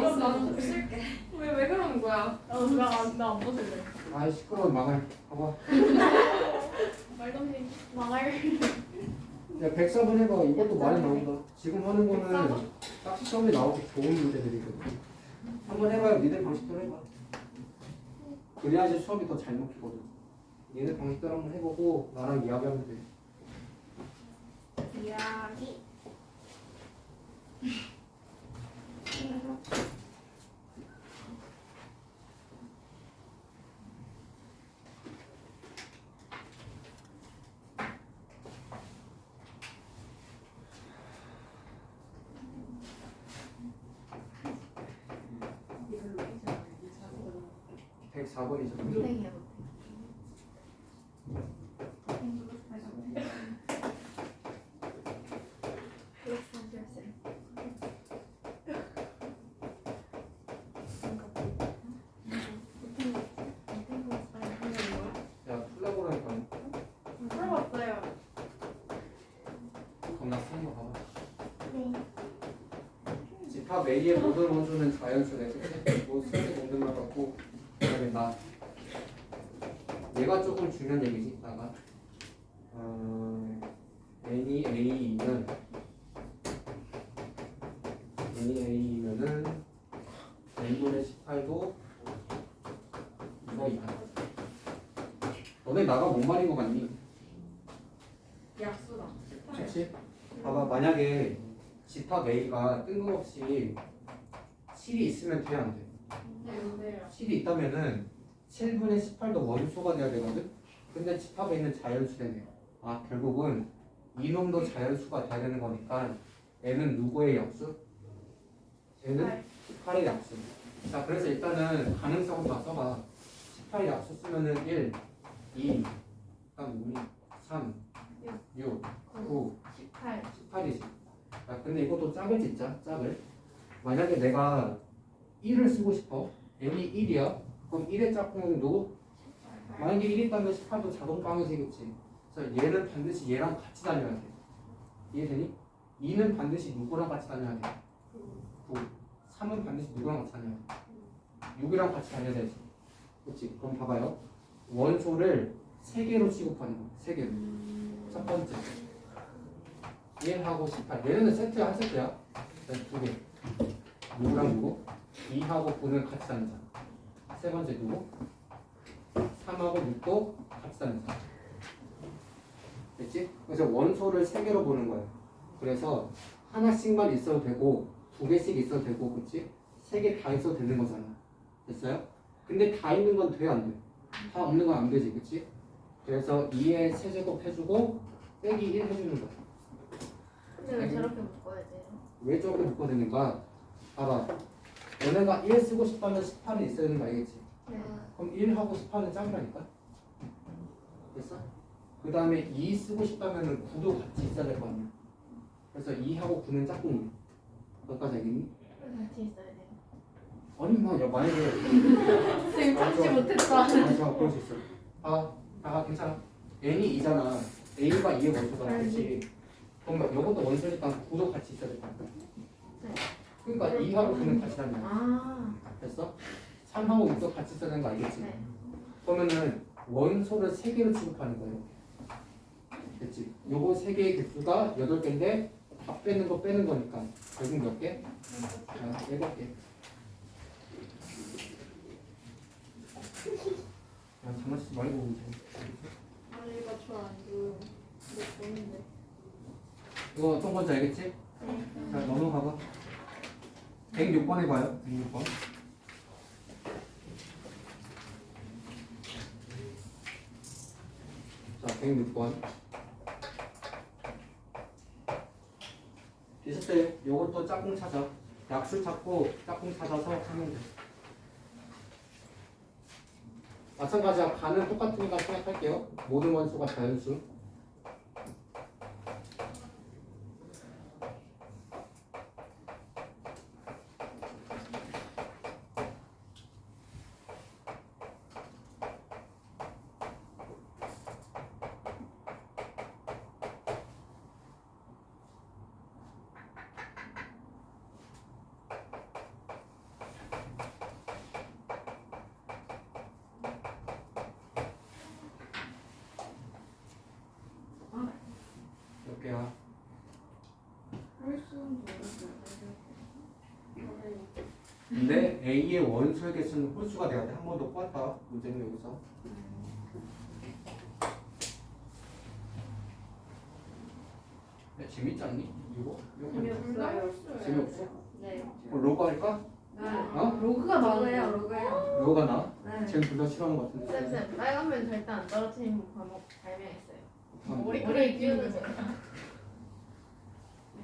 그럼 나는 못 쓸게. 왜, 왜 그러는 거야? 나안 보실래. 아이 시끄러워. 망할. 봐봐. 말던님 망할. 야 104번 해봐. 이것도 많이 나온다. 지금 하는 거는 딱지 처음에 나오기 좋은 문제들이거든. 한번 해봐요. 니들 방식대로 해봐. 그래야지 수업이 더 잘 먹히거든. 니들 방식대로 한번 해보고 나랑 이야기하면 돼. 이야기. 백 104번이죠. 선생이야. 야 풀라고라니까 풀어봤어요. 겁나 쓰는 거 봐봐 A의 모든 원소는 자연수네 그치? 뭐 수학의 공들만 갖고 그다음에 나 얘가 조금 중요한 얘기지 나가 어, N이 A면 N이 A면은 N분의 18도 이거 이하 너네 나가 뭔 말인 거 같니? 약수다. 그렇지? 봐봐 만약에 집합 A가 뜬금없이 7이 있으면 돼안 돼? 네. 7이 있다면은 7분의 18도 원소가 돼야 되거든? 근데 집합에 있는 자연수네요 아 결국은 이놈도 자연수가 돼야 되는 거니까 얘는 누구의 약수? 얘는 18의 약수 자 그래서 일단은 가능성을 다 써봐 18의 약수 쓰면은 1, 2, 그다음 2, 3, 6, 9, 18. 18이지. 아, 근데 이것도 짝을 짓자, 짝을. 만약에 내가 1을 쓰고 싶어. n이 1이야. 그럼 1의 짝꿍은 누구? 만약에 1이 있다면 18도 자동 방해지겠지. 그래서 얘는 반드시 얘랑 같이 다녀야 돼. 이해되니? 2는 반드시 누구랑 같이 다녀야 돼? 9. 3은 반드시 누구랑 같이 다녀야 돼? 6이랑 같이 다녀야 되지. 그렇지? 그럼 봐봐요. 원소를 3개로 취급하는 거야. 3개로. 첫 번째. 1하고 18. 얘네는 세트야, 한 세트야. 그래서 두 개. 누구랑 누구? 2하고 9는 같이 다니자. 세 번째 누구? 3하고 6도 같이 다니자. 됐지? 그래서 원소를 세 개로 보는 거야. 그래서 하나씩만 있어도 되고, 두 개씩 있어도 되고, 그치? 세 개 다 있어도 되는 거잖아. 됐어요? 근데 다 있는 건 돼, 안 돼? 다 없는 건 안 되지, 그치? 그래서 2의 세제곱 해주고, 빼기 1 해주는 거야. 근데 왜 저렇게 묶어야 돼요? 왜 저렇게 묶어내는가? 봐봐. 너네가 1 쓰고 싶다면 18은 있어야 되는 거 알겠지? 네. 그럼 1하고 18은 짝이라니까? 됐어? 그 다음에 2 쓰고 싶다면 9도 같이 있어야 될 거 아니야? 그래서 2하고 9는 짝꿍이야. 너까지 알겠니? 같이 있어야 돼요. 아니, 뭐, 야, 만약에. 지금 참지 참지 못했다. 아, 좋아, 그럴 수 있어. 아, 아, 괜찮아. n이 2잖아. a가 2의 원소잖아. 그렇지? 그럼 이것도 원소니까 9도 같이 있어야 될거 아니야? 네. 그러니까 2하고 9는 같이 다녀. 아. 됐어? 3하고 6도 같이 써야 되는 거 알겠지? 네. 그러면은 원소를 3개로 취급하는 거예요. 됐지? 요거 3개의 개수가 8개인데 다 빼는 거 빼는 거니까 결국 몇 개? 아, 7개. 야, 장난치지 말고 이제. 아니 이거 저안 줘요. 이거 보는데. 이거 어떤 건지 알겠지? 자, 넘어가봐. 106번 해봐요. 106번. 자, 106번. 비슷해. 요것도 짝꿍 찾아. 약수 찾고 짝꿍 찾아서 하면 돼. 마찬가지야. 가는 똑같으니까 생각할게요. 모든 원소가 자연수. 근데 A의 원소의 개수는 홀수가 되었대. 한 번 더 뽑았다. 문제는 여기서. 야, 재밌지 않니? 이거? 이거? 재미없어? 네. 어, 로그 할까? 네. 어? 로그가 나와요, 로그요. 로그가 나? 네. 쟤는 둘다 싫어하는 것 같은데. 쌤쌤, 빨간면 절대 안 떨어뜨리는 과목 발명했어요. 우리 우리 기운을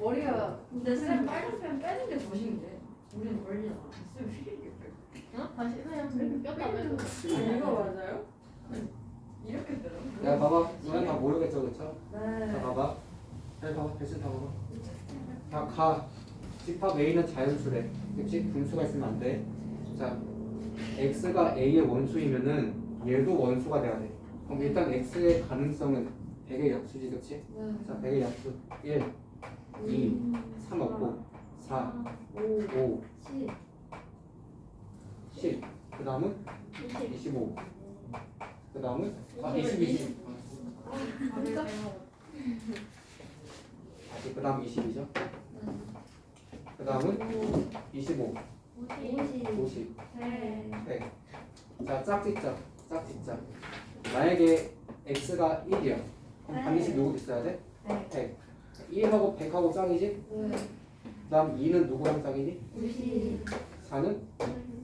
머리가 근데 쌤 빨간 펜 빼는 게더 신기해. 우리는 멀리잖아. 쌤 휘리게 빼. 어? 다시 그냥 빼고. 아, 이거 맞아요? 이렇게 빼요? 야 봐봐. 너네 다 모르겠죠, 그쵸? 자 네. 봐봐. 잘 봐봐. 대신 다 봐봐. 자 가. 집합 A는 자연수래. 그치? 분수가 있으면 안 돼. 자, x가 a의 원수이면은 얘도 원수가 돼야 돼. 그럼 일단 x의 가능성은 100의 약수지, 그치? 네. 자, 100의 약수 1, 2, 3 없고 4, 5, 5, 10, 10. 그 다음은 20. 25. 그 다음은 아, 20, 20. 진짜? 그 다음 20이죠. 그 다음은 25, 50, 50. 네. 네. 자, 짝짓자. 짝짓자. 만약에 x가 1이야. 그럼 네. 반드시 누구 있어야 돼? 네. 100. 1하고 100하고 짝이지? 네. 그 다음 2는 누구랑 짝이니? 90, 4는?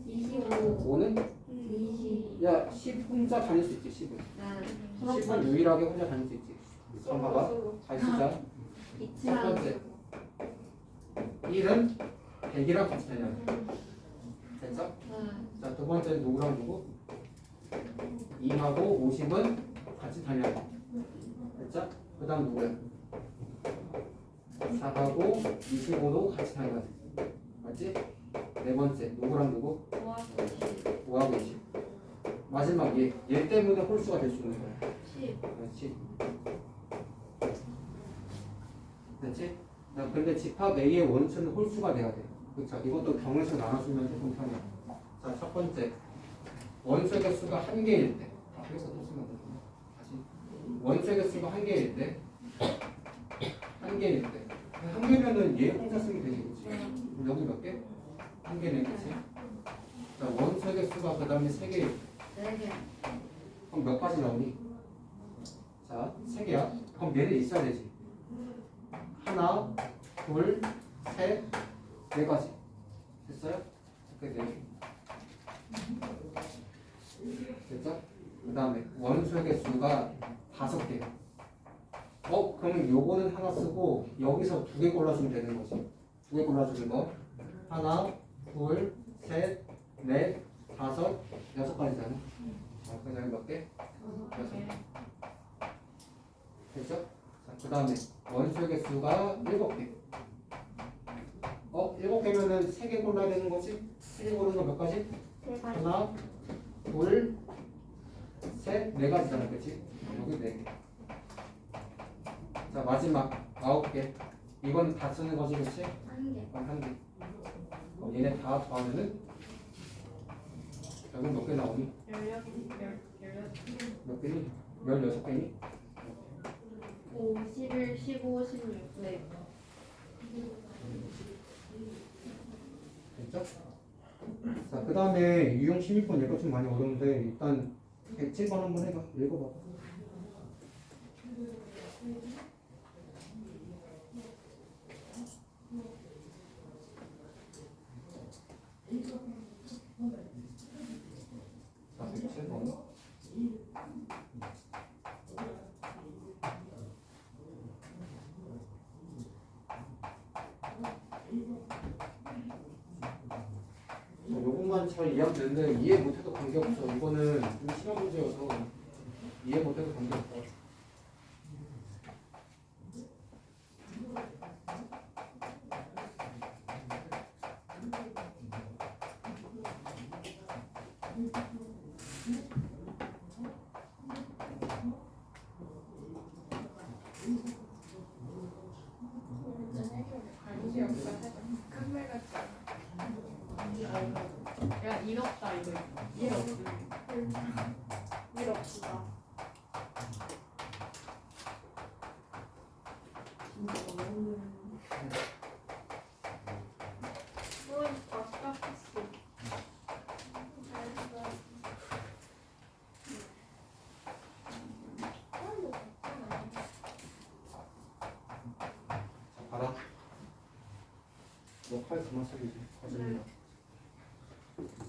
25, 5는? 20. 야, 10 혼자 다닐 수 있지, 10은. 네. 10은 유일하게 혼자 다닐 수 있지. 그럼 봐봐. 잘 쓰자. 첫 번째. 1은 100이랑 같이 다녀야 돼. 됐어? 네. 자, 두 번째는 누구랑 누구? 2하고 50은 같이 다녀야 돼. 됐죠? 그 다음 누구야? 4하고 25도 같이 돼. 맞지? 네 번째, 누구랑 누구? 5하고 20. 마지막 얘, 얘 때문에 홀수가 될 수 있는 거야. 10. 그렇지. 됐지? 나 근데 집합 A의 원수는 홀수가 돼야 돼. 그쵸? 이것도 경에서 나눠주면 조금 편해. 자, 첫 번째. 원수의 개수가 한 개일 때. 아, 그래서 또 쓰면 되구나. 다시. 원수의 개수가 한 개일 때. 한 개일 때. 한 개면은 얘 혼자 쓰면 되지, 그치? 여기 몇 개? 한 개네, 그치? 자, 원수의 개수가 그 다음에 세 때. 4개. 그럼 몇 가지 나오니? 자, 세 개야. 그럼 얘는 있어야 되지. 하나, 둘, 셋, 네 가지. 됐어요? 이렇게 네 개. 됐죠? 그 다음에 원소의 개수가 다섯 개. 어, 그럼 요거는 하나 쓰고 여기서 두 개 골라주면 되는 거지. 두 개 골라주는 거. 하나, 둘, 셋, 넷, 다섯, 여섯. 아, 그냥 몇 개? 여섯 개. 됐죠? 자, 그 다음에 원소의 개수가 일곱 개. 어, 일곱 개면은 세 개 골라야 되는 거지? 세 개 고르는 거 몇 가지? 하나, 둘, 셋, 네 가지잖아, 그치? 여기 네 개. 자, 마지막 아홉 개. 이건 다 쓰는 거지, 그치? 1개. 그럼 한 개. 그럼 얘네 다 더하면은 여기 몇개 나오니? 16. 16. 몇 개니? 16개니? 5, 11, 15, 16. 네. 됐죠? 자, 그 다음에 유형 16번 얘가 좀 많이 어려운데 일단 107번 한번 해봐. 읽어봐. 자, 107번. 요것만 잘 이해하면 이해 못해도 관계없어. 이거는 좀 심한 문제여서 이해 못해도 관계없어. 관심 없어. 깜빡 같다. 야, 이렇다 이거. 일 없어. 일 없다. 진짜 너무. 어, 아깝겠어. 너칼 그만 쓰기지. 거짓말.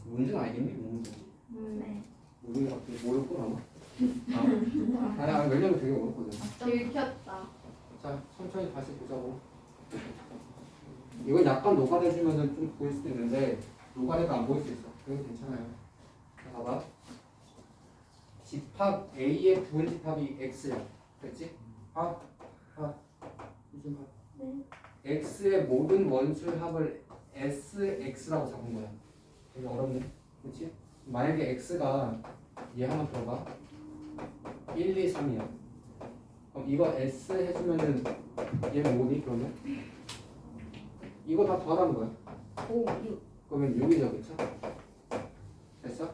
문제는 알겠니? 문제. 네. 우리가 갑자기 모를 거라나? 아, 아니, 아니, 왜냐면 되게 어렵거든. 들켰다. 자, 천천히 다시 보자고. 이건 약간 녹아내주면은 좀 보일 수도 있는데, 녹아내도 안 보일 수 있어. 그래도 괜찮아요. 자, 봐봐. 집합 A의 부분 집합이 X야. 됐지? 아, 아, 무슨 말? 네. X의 모든 원수의 합을 SX라고 잡은 거야. 되게 어렵네. 그렇지? 만약에 X가 얘 하나 들어가 1, 2, 3이야. 그럼 이거 S 해주면은 얘 뭐니 그러면? 이거 다 더하라는 거야. 오, 이거. 그러면 6이죠, 그쵸? 됐어?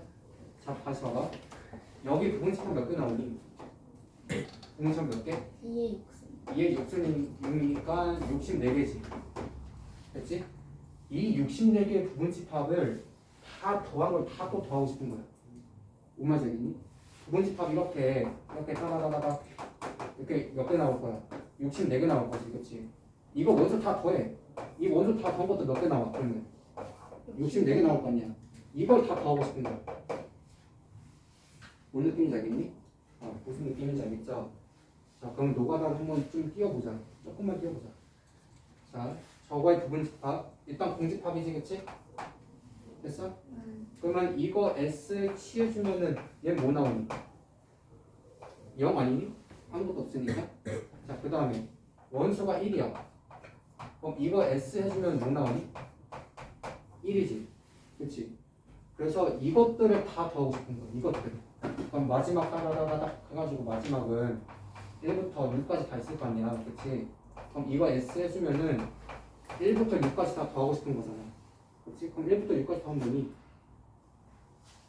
자, 다시 봐봐. 여기 부분집합 몇개 나오니? 부분집합 몇 개? 2의 6승. 2의 6승이 6이니까 64개지. 됐지? 이 64개의 부분집합을 다 더한 걸 다 또 더하고 싶은 거야. 알겠니? 부분집합 이렇게 이렇게 따다다다다 이렇게 몇 개 나올 거야? 64개 나올 거지, 그렇지? 이거 원수 다 더해. 이 원수 다 더한 것도 몇 개 나와? 그러면 64개 나올 거 아니야? 이걸 다 더하고 싶은 거야. 뭔 느낌인지 알겠니? 어, 무슨 느낌인지 알겠죠? 자, 그럼 노가다를 한번 좀 띄워보자. 조금만 띄워보자. 자, 저거의 부분 집합. 일단 공집합이지, 그치? 됐어? 그러면 이거 S 치해주면은 얘 뭐 나오니? 0 아니니? 아무것도 없으니까. 자, 그 다음에 원수가 1이야. 그럼 이거 S 해주면 뭐 나오니? 1이지. 그치? 그래서 이것들을 다 더하고 싶은 거야. 이것들. 그럼 마지막 따다다다닥 해가지고 마지막은 1부터 6까지 다 있을 거 아니야. 그치? 그럼 이거 S 해주면은 1부터 6까지 다 더하고 싶은 거잖아. 그치? 그럼 1부터 6까지 더하면 뭐니?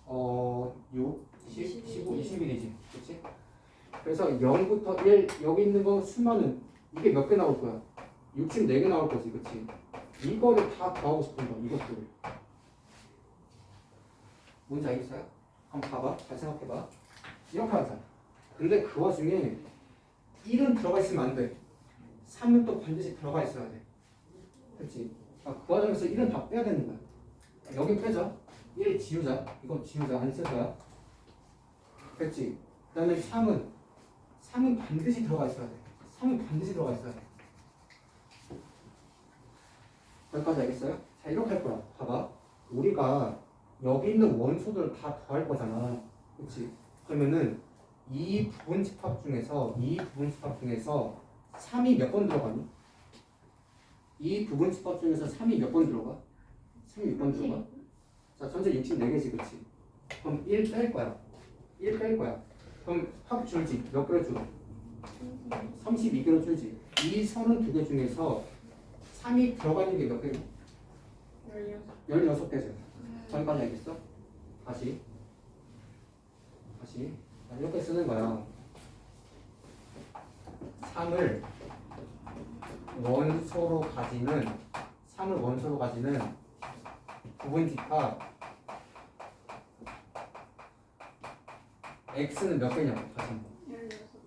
어, 6, 10, 15, 21이지. 그치? 그래서 0부터 1, 여기 있는 거 수만은 이게 몇 개 나올 거야? 64개 나올 거지. 그치? 이거를 다 더하고 싶은 거야. 이것들을. 뭔지 알겠어요? 한번 봐봐. 잘 생각해봐. 이렇게 하자. 근데 그 와중에 1은 들어가 있으면 안 돼. 3은 또 반드시 들어가 있어야 돼. 그치? 아, 그 과정에서 1은 다 빼야 되는 거야. 여기 빼자. 1 지우자. 이거 지우자. 안 쓸 거야. 그치? 그 다음에 3은 3은 반드시 들어가 있어야 돼. 3은 반드시 들어가 있어야 돼. 여기까지 알겠어요? 자, 이렇게 할 거야. 봐봐. 우리가 여기 있는 원소들을 다 더할 거잖아. 그치? 그러면은 이 부분 집합 중에서 이 부분 집합 중에서 3이 몇 번 들어가니? 이 부분 집합 중에서 3이 몇 번 들어가? 3이 몇번 들어가? 자, 전체 64개지, 그치? 그럼 1 뺄 거야. 1 뺄 거야. 그럼 합 줄지. 몇 개를 줄? 32개로 줄지. 이 32개 중에서 3이 들어가 있는 게 몇 개로? 16개죠. 저기까지 알겠어? 다시. 다시. 자, 이렇게 쓰는 거야. 3을 원소로 가지는 3을 원소로 가지는 부분 집합 x는 몇 개냐고 다시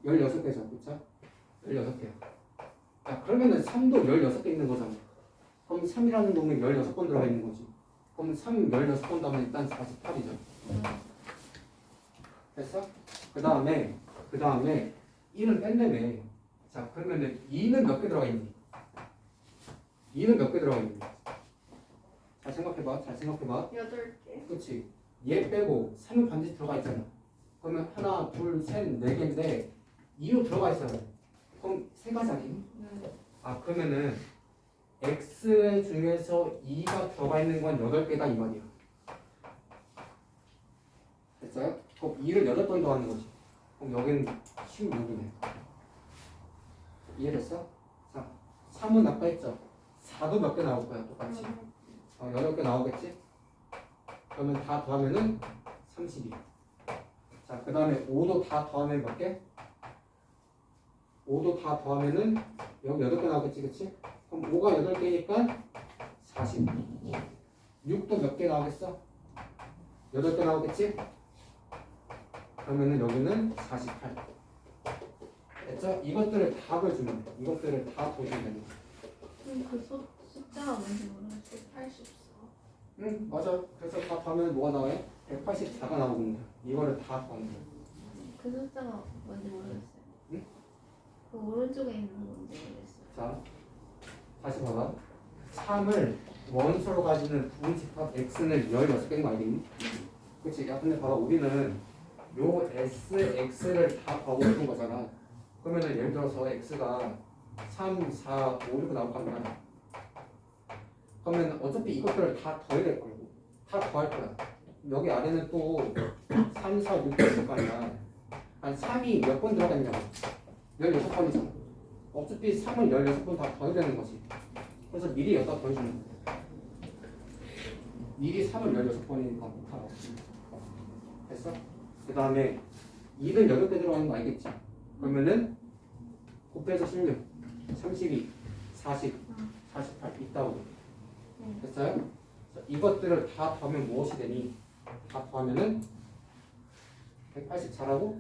16개죠 그쵸? 16개. 야 그러면은 3도 16개 있는 거잖아. 그럼 3이라는 놈은 16번 들어가 있는 거지. 그럼 3 16번 더하면 일단 48이죠 됐어? 그 다음에 그 다음에 1은 뺀다며 자 그러면은 2는 몇 개 들어가 있니? 2는 몇 개 들어가 있니? 잘 생각해봐 잘 생각해봐 8개. 그치 얘 빼고 3은 반드시 들어가 있잖아 그러면 하나 둘 셋 네 개인데 2로 들어가 있어야 돼 그럼 세 가지 아니니? 네. 아 그러면은 x 중에서 2가 들어가 있는 건 8개다 이 말이야 됐어요? 그럼 2를 8번 더 하는 거지 그럼 여기는 16이네 이해됐어? 자 3은 아까 했죠 4도 몇 개 나올 거야 똑같이 어, 8개 나오겠지? 그러면 다 더하면은 32 자 그 다음에 5도 다 더하면 몇 개? 5도 다 더하면은 여기 8개 나오겠지 그치? 그럼 5가 8개니까 40 6도 몇 개 나오겠어? 8개 나오겠지? 그러면은 여기는 48 됐죠? 이것들을 다 보여주면 돼 이것들을 다 보여주면 돼그 소, 숫자가 뭔지 모르겠어. 84. 응 맞아 그래서 다 더하면 뭐가 나와요? 184가 나오는 거야 이거를 다 더하는 거야 그 숫자가 뭔지 모르겠어요. 응? 그 오른쪽에 있는 건 뭔지 모르겠어요. 자 다시 봐봐 3을 원소로 가지는 부분집합 x는 16개인 거 알겠니? 그치? 야 근데 봐봐 우리는 요 s, x를 다 더하고 싶은 거잖아. 그러면은 예를 들어서 x가 3, 4, 5 이렇게 나올 거 아니야. 그러면 어차피 이것들을 다 더해야 될 거고 다 더할 거야. 여기 아래는 또 3, 4, 6이 있을 거 아니야. 한 3이 몇 번 들어가 있냐고. 16번이잖아 어차피 3을 16번 다 더해야 되는 거지. 그래서 미리 여기다 더해주는 거야. 미리 3을 16번이니까 못하라고 됐어? 그 다음에 2는 8개 들어가는 거 알겠지? 그러면은 곱해서 16 32 40 48 있다고 네. 됐어요? 자, 이것들을 다 더하면 무엇이 되니? 다 더하면은 184라고?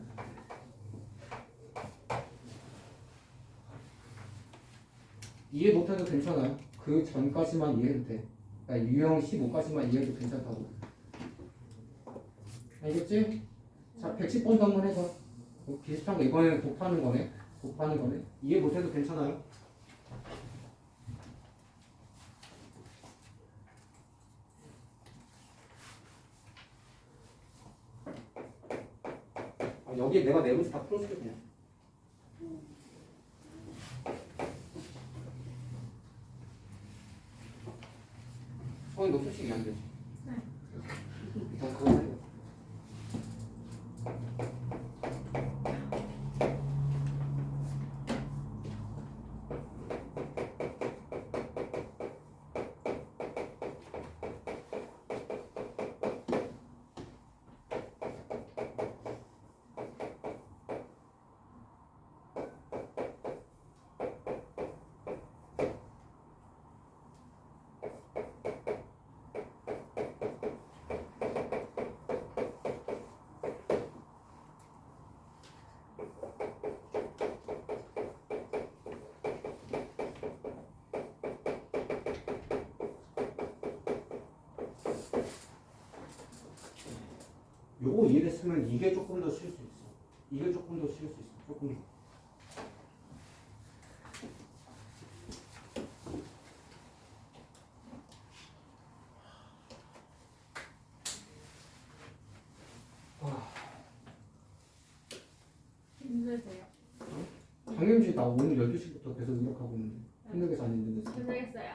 이해 못해도 괜찮아요. 그 전까지만 이해해도 돼. 그러니까 유형 15까지만 이해해도 괜찮다고. 알겠지? 자, 110번도 한번 해봐. 뭐 비슷한 거 이번에는 곱하는 거네. 곱하는 거네. 이해 못해도 괜찮아요. 아, 여기 내가 내 문제 다 풀어줄게 그냥. 소원이 너 솔직히 안 되지? 요거 이해됐으면 이게 조금 더 쉴 수 있어. 이게 조금 더 쉴 수 있어. 조금 더. 와, 힘내세요. 당연히 나 오늘 12시부터 계속 이렇게 하고 있는데 힘들게 안 힘든데 힘내겠어요.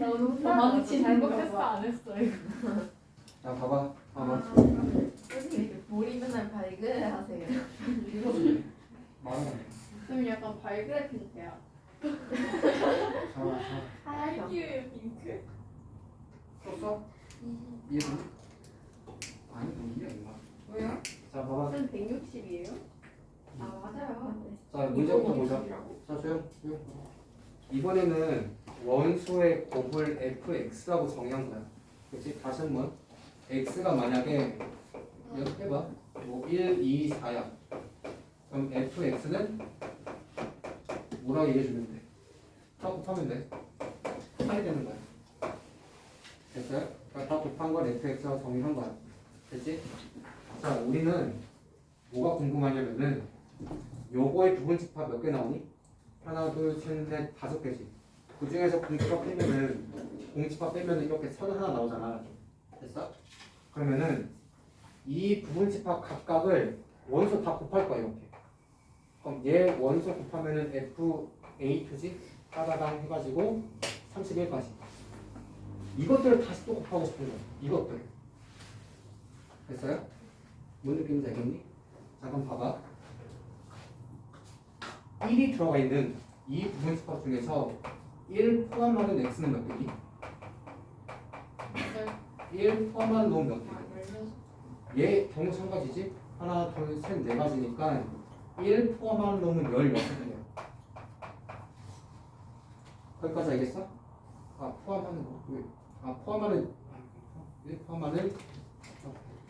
나 오늘 망치 잘못했어 안 했어 이거. 자 봐봐 봐봐 선생님 머리 맨날 발그레하세요. 읽어주네 말하네 좀 약간 발그레 핑크야. 자자 하얗죠? 핑크. 썼어? 이해됐니? 아니 안 가. 왜요? 자 봐봐 선 160이에요? 아 맞아요. 자 문제부터 보자 자 조용 조용 이번에는 원소의 곱을 fx라고 정의한 거야 그치? 다시 한번 x가 만약에 이렇게 해봐 뭐 1, 2, 4야 그럼 fx는 뭐라고 얘기해주면 돼? 다 곱하면 돼 곱하게 되는 거야 됐어요? 그러니까 다 곱한 걸 fx라고 정의한 거야 됐지? 자 우리는 뭐가 궁금하냐면은 요거의 부분 집합 몇 개 나오니? 하나, 둘, 셋, 넷, 다섯 개지. 그 중에서 공집합 빼면은 공집합 빼면은 이렇게 선 하나 나오잖아. 됐어? 그러면은 이 부분 집합 각각을 원소 다 곱할 거야 이렇게. 그럼 얘 원소 곱하면은 f a2지 따다당 해가지고 31까지. 이것들을 다시 또 곱하고 싶은 거야. 이것들. 됐어요? 뭔 느낌인지 알겠니? 잠깐 봐봐. 1이 들어가 있는 이 부분 집합 중에서 1 포함하는 x는 몇 개니? 1 포함하는 놈 몇 개? 얘 경우 한 가지지? 하나, 둘, 셋, 네 가지니까 1 포함하는 놈은 16개야. 거기까지 알겠어? 아, 포함하는 거. 왜? 아, 포함하는 1 포함하는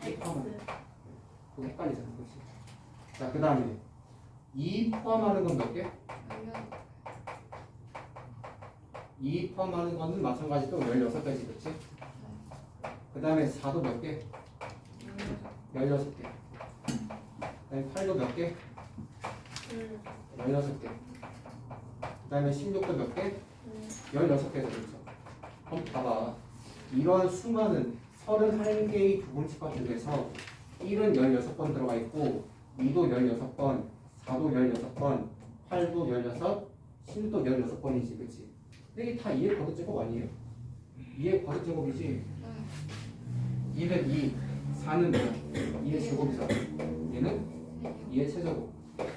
1 포함하는 그거 헷갈리잖아. 그렇지? 자, 그 다음에 2 포함하는 건 몇 개? 2 포함하는 거는 마찬가지로 16개지 그치? 그 다음에 4도 몇 개? 16개 그 다음에 8도 몇 개? 음. 16개 그 다음에 16도 몇 개? 음. 16개에서 그렇죠 그럼 봐봐 이러한 수많은 31개의 부분집합 중에서 1은 16번 들어가 있고 2도 16번 4도 16번 8도 16 10도 16번이지 그치? 근데 이게 다 2의 거듭 제곱 아니에요? 2의 거듭 제곱이지 2는 2 4는 뭐야? 2의 제곱이잖아 얘는 2의 최제곱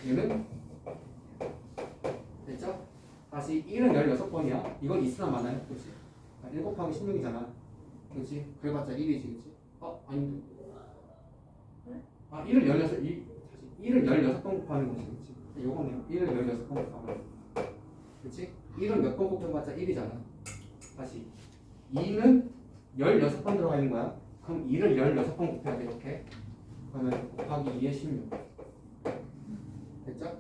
얘는 됐죠? 다시 1은 16번이야 이건 있으나 마나요? 그치? 1 곱하기 16이잖아 그치? 그래봤자 1이지 그치? 어? 아닌데 아 1을 16 이, 다시 1을 16번 곱하는 거지 그치? 요거네요 1을 16번 곱하면 그치? 1은 몇 번 곱해봤자 1이잖아 다시 2는 16번 들어가 있는 거야 그럼 2를 16번 곱해야 돼 이렇게 그러면 곱하기 2에 16 됐죠?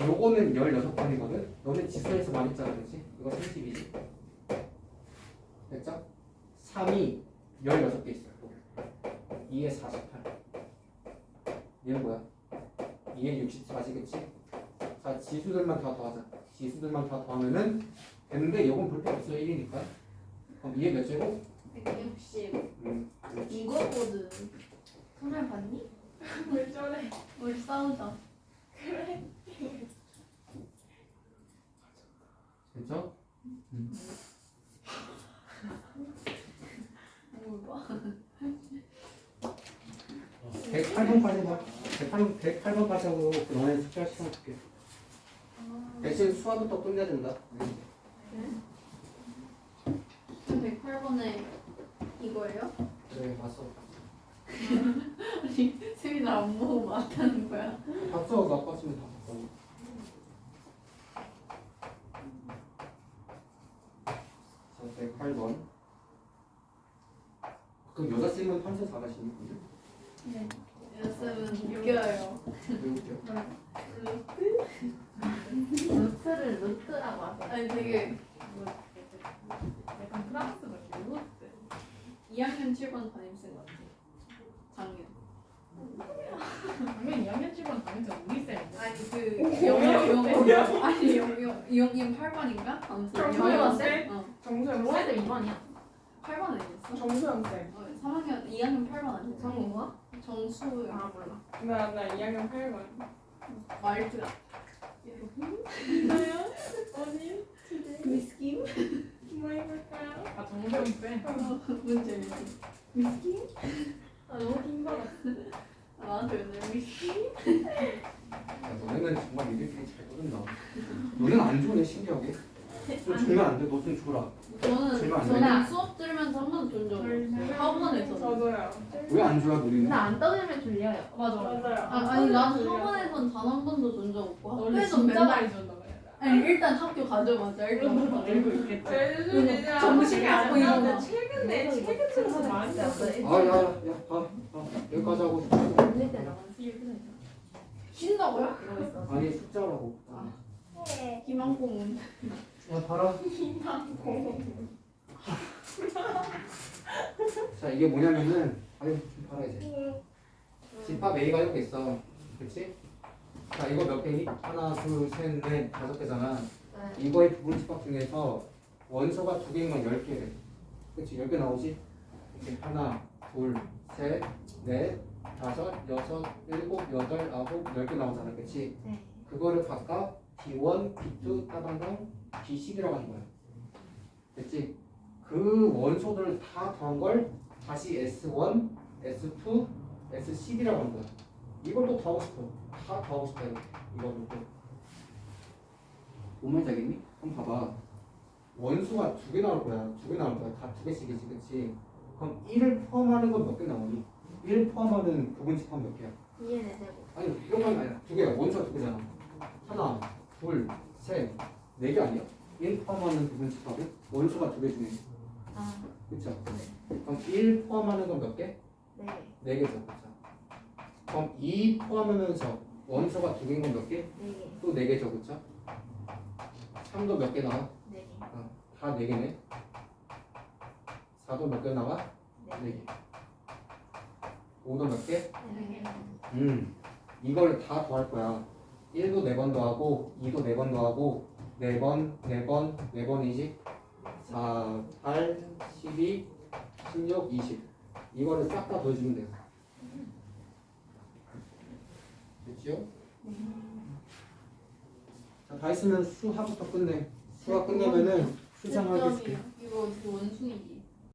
요거는 16번이거든 너네 지수에서 많이 했잖아 그치? 이거 30이지 됐죠? 3이 16개 있어요 2에 48 얘는 뭐야? 2에 64지 그치? 자 지수들만 다 더하자 지수들만 다 더하면은 되는데 이건 볼 필요 없어요 1이니까 그럼 2에 몇 제곱? 160. 음, 그렇지. 이거거든. 소설 봤니? 왜 저래? 우리 싸우자. 됐죠? 뭘 봐? 108번까지 봐 108, 108번까지 하고 너네 숙제할 시간 줄게. 대신 수화부터 끝내야 된다. 지금 108번에 이거예요? 그래 봤어. 아니 세미나 안 보고 맞다는 거야? 봤어 나 봤으면 다 봤어. 자 108번 그럼 여자 쌤은 판서 잘하시니? 네. 연습은 웃겨요. 왜 웃겨? 루트를 루트라고 하죠. 아니 되게 약간 프랑스 같은 거. 2학년 7번 담임쌤 같아. 작년. 당연히 2학년 7번 당연히 우리 쌤인데. 아니 그 영영 영 아니 영영 이영님 8번인가? 아무튼 정서연 영영 쌤? 어 정수영 쌤 2번이야. 8번 아니었어? 정수영 쌤. 어, 3학년 2학년 8번 아니었어? 정우가? 정수 아 몰라. 나, 나 2학년 8번. 말투 나요? 언니? 미스킴? 뭐 입을까요? 아 정수영 쌤. 문제 미스킴? 아 너무 힘들었어. 아, 나한테 맨날 미스킴? 야, 너네는 정말 니들끼리 잘 떠든다 너네는 안 좋네 신기하게 좀 주면 안 돼 너 좀 줘라 저는 안 저는 돼? 수업 들으면서 한 번도 준적 없어요. 학원에서. 저도요. 왜안 줘야 너희는? 안 떠들면 졸려요. 맞아. 맞아요. 아, 아니 난 학원에선 단 한 번도 준 적 없고 원래 학교에서 진짜 맨날 많이 줬나 봐요. 아니 일단 학교 가자마자 일단 이거 알고 있겠죠. 정신이 안 보이잖아. 최근에 최근 들어서 많이 줬어요. 아야야봐 여기까지 하고 졸릴 때 나만 쉰다고요? 이러고 있어. 아니 숫자라고 희망고문. 야 봐라 자 이게 뭐냐면은 아유 좀 봐라 이제 집합 A가 이렇게 있어 그렇지? 자 이거 몇 개니? 하나 둘셋넷 다섯 개잖아 이거의 부분 집합 중에서 원소가 두 개인 건열 개래 그렇지 열개 나오지? 이렇게 하나 둘셋넷 다섯 여섯 일곱 여덟 아홉 열 개 나오잖아 그렇지? 네. 그거를 각각 B1, B2 따당당 B10이라고 하는 거야 됐지? 그 원소들을 다 더한 걸 다시 S1, S2, S10이라고 하는 거야 이걸 또 더하고 싶어 다 더하고 싶다 이거 이거를 또 뭔 말인지 알겠니? 한번 봐봐 원소가 두 개 나올 거야 두 개 나올 거야 다 두 개씩이지 그치? 그럼 1을 포함하는 건 몇 개 나오니? 1 포함하는 부분 집합 몇 개야? 이해는 되고. 아니 이런 건 아니야 두 개야 원소가 두 개잖아 하나 둘 셋 네 개 아니야? 1 포함하는 부분 집합은 원소가 두 개 중에 아, 그쵸? 그럼 1 포함하는 건 몇 개? 네. 네 개죠 그쵸? 그럼 2 포함하면서 원소가 두 개인 건 몇 개? 네 개. 또 네 개죠 그쵸? 3도 몇 개 나와? 네 개. 아, 다 4개네 4도 몇 개 나와? 4개 5도 몇 개? 네. 음 이걸 다 더할 거야 1도 4번 더하고 2도 4번 더하고 4번 4번 4번이지 4, 8, 12, 16, 20 이거를 싹 다 더해주면 돼요. 됐지요? 자, 다 했으면 수하부터 끝내. 수학 끝내면은 수상하게 이거 그 원숭이